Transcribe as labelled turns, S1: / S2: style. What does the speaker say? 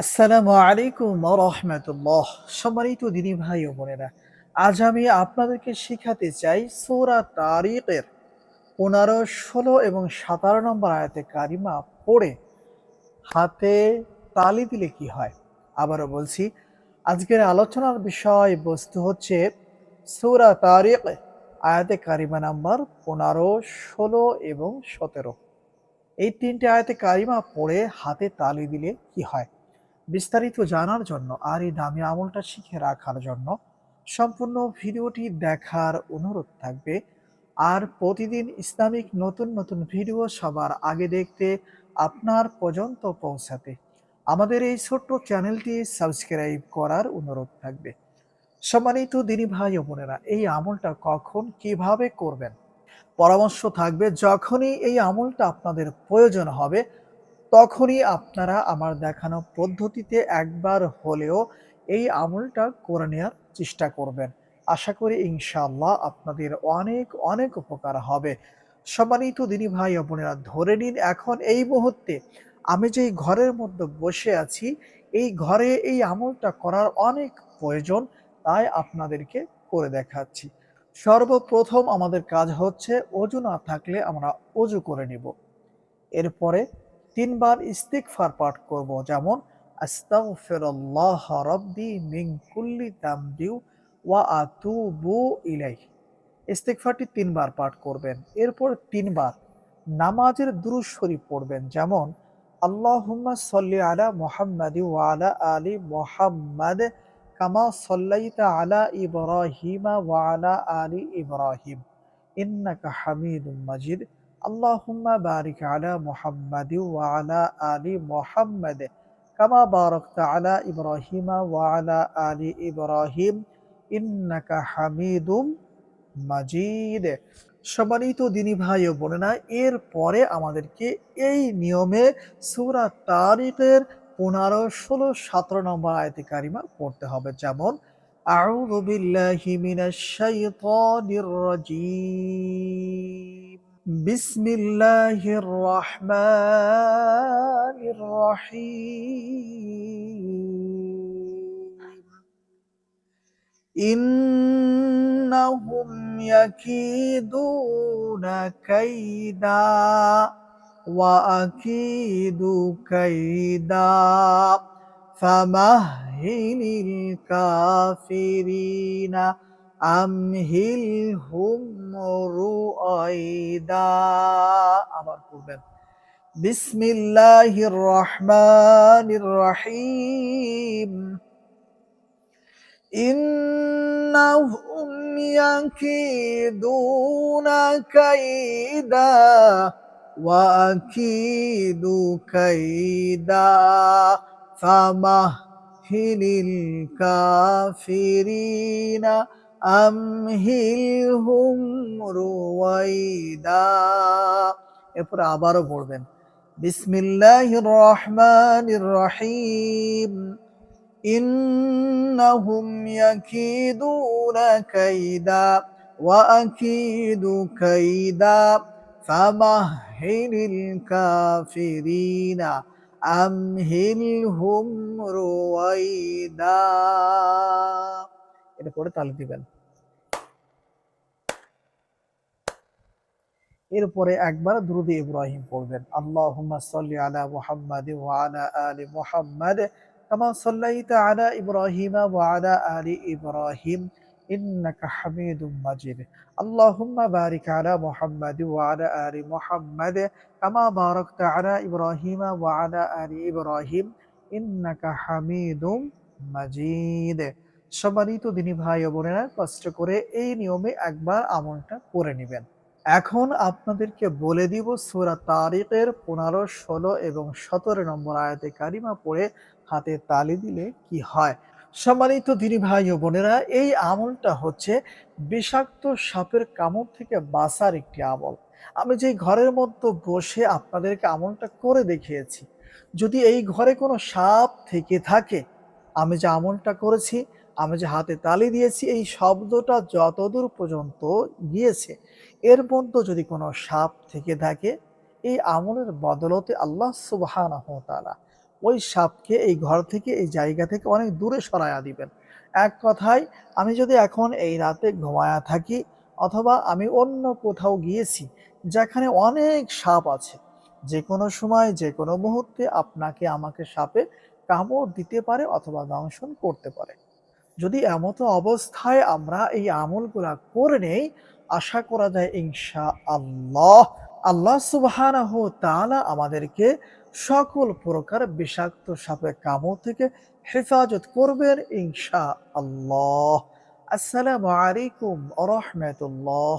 S1: আসসালামু আলাইকুম রহমতুল্লাহ। সম্মানিত দিদি ভাই ও বোনেরা, আজ আমি আপনাদেরকে শিখাতে চাই সৌরা তারিখের পনেরো, ষোলো এবং সতেরো নম্বর আয়াতে কারিমা পড়ে হাতে তালি দিলে কি হয়? আবারও বলছি, আজকের আলোচনার বিষয় বস্তু হচ্ছে সৌরা তারিক আয়াতে কারিমা নাম্বার পনেরো, ষোলো এবং সতেরো। এই তিনটে আয়াতে কারিমা পড়ে হাতে তালি দিলে কি হয়? বিস্তারিত জানার জন্য আর এই দামি আমলটা শিখে রাখার জন্য সম্পূর্ণ ভিডিওটি দেখার অনুরোধ থাকবে। আর প্রতিদিন ইসলামিক নতুন নতুন ভিডিও সবার আগে দেখতে আপনার পর্যন্ত পৌঁছাতে আমাদের এই ছোট্ট চ্যানেলটি সাবস্ক্রাইব করার অনুরোধ থাকবে। সম্মানিত দিনী ভাই ও বোনেরা, এই আমলটা কখন কীভাবে করবেন? পরামর্শ থাকবে, যখনই এই আমলটা আপনাদের প্রয়োজন হবে তখনই আপনারা আমার দেখানো পদ্ধতিতে একবার হলেও এই আমলটা করে নেওয়ার চেষ্টা করবেন। আশা করি ইনশাআল্লাহ আপনাদের অনেক অনেক উপকার হবে। সম্মানিত দিনী ভাই বোনেরা, ধরে নিন এখন এই মুহূর্তে আমি যেই ঘরের মধ্যে বসে আছি, এই ঘরে এই আমলটা করার অনেক প্রয়োজন, তাই আপনাদেরকে করে দেখাচ্ছি। সর্বপ্রথম আমাদের কাজ হচ্ছে, অজু না থাকলে আমরা অজু করে নিব। এরপরে তিনবার ইস্তিগফার পাঠ করব, যেমন, আস্তাগফিরুল্লাহ রাব্বি মিন কুল্লি তামবি ওয়া আতুবু ইলাইহি। ইস্তিগফারটি তিনবার পাঠ করবেন। এরপর তিনবার নামাজের দুরূদ শরীফ পড়বেন, যেমন, আল্লাহুম্মা সাল্লি আলা মুহাম্মাদি ওয়া আলা আলি মুহাম্মাদ কামা সাল্লাইতা আলা ইব্রাহিমা ওয়া আলা আলি ইব্রাহিম। ইন্নাকা হামিদুম মাজিদ। আল্লাহুম্মা বারিক আলা মুহাম্মাদি ওয়া আলা আলি মুহাম্মাদ কামা বারাকতা আলা ইব্রাহিমা ওয়া আলা আলি ইব্রাহিম ইন্নাকা হামিদুম মাজিদ সম্মানিত দিনী ভাই ও বোনেরা এর পরে আমাদেরকে এই নিয়মে সূরা তারিকের পনেরো ষোলো সতেরো নম্বর আয়তে কারিমা পড়তে হবে যেমন أعوذ بالله من الشيطان الرجيم بسم الله الرحمن الرحيم. إنهم يكيدون كيدا وأكيد كيدا. فمهل الكافرين. আমহিল হুম রুয়দা আবার করবেন বিসমিল্লাহির রহমানির রহিম। ইন্নাহুম ইয়াকিদুনা কাইদা ওয়া আকিদু কাইদা। ফামাহিলিল কাফিরিনা। আমহিলহুম রুয়াইদা এরপরে আবারও পড়বেন। বিসমিল্লাহ রহমান রহিম ইন্নাহুম ইয়াকিদুনা কাইদা ওয়াকিদু কাইদা। ফামাহিলিল কাফিরিনা। আমহিলহুম রুয়াইদা এটা পরে তালি দিবেন। এরপরে একবার দ্রুদ ইব্রাহিম পড়বেন। আল্লাহুম্মা সাল্লি আলা মুহাম্মাদ ওয়া আলা আলি মুহাম্মাদ কামা সাল্লাইতা আলা ইব্রাহিম ওয়া আলা আলি ইব্রাহিম ইন্নাকা হামিদুম মাজিদ। আল্লাহুম্মা বারিক আলা মুহাম্মাদ ওয়া আলা আলি মুহাম্মাদ কামা বারাকতা আলা ইব্রাহিম ওয়া আলা আলি ইব্রাহিম ইন্নাকা মাজিদ সম্মানিত দিনী ভাই ও বোনেরা, কষ্ট করে এই নিয়মে একবার আমলটা করে নেবেন। এখন আপনাদেরকে বলে দিব সূরা তারিকের পনেরো, ষোলো এবং সতেরো নম্বর আয়াতে কারিমা পড়ে হাতে তালি দিলে কি হয়? সম্মানিত দিনী ভাই ও বোনেরা, এই আমলটা হচ্ছে বিষাক্ত সাপের কামড় থেকে বাঁচার একটি আমল। আমি যে ঘরের মধ্যে বসে আপনাদেরকে আমলটা করে দেখিয়েছি, যদি এই ঘরে কোনো সাপ থেকে থাকে, আমি যে আমলটা করেছি আমি যে হাতে তালি দিয়েছি, এই শব্দটা যতদূর পর্যন্ত গিয়েছে, এর মধ্যে যদি কোনো সাপ থেকে থাকে, এই আমলের বদলতে আল্লাহ তাআলা ওই সাপকে এই ঘর থেকে, এই জায়গা থেকে অনেক দূরে সরাইয়া দিবেন। এক কথায়, আমি যদি এখন এই রাতে ঘুমায়া থাকি, অথবা আমি অন্য কোথাও গিয়েছি, যেখানে অনেক সাপ আছে, যে কোনো সময়, যে কোনো মুহূর্তে আপনাকে আমাকে সাপে কামড় দিতে পারে অথবা দংশন করতে পারে। যদি এমতো অবস্থায় আমরা এই আমলগুলা করে নেই, আশা করা যায় ইনশা আল্লাহ আল্লাহ সুবাহ আমাদেরকে সকল প্রকার বিষাক্ত সাপে কামড় থেকে হেফাজত করবেন ইনশা আল্লাহ আসসালামু আলাইকুম রাহমাতুল্লাহ।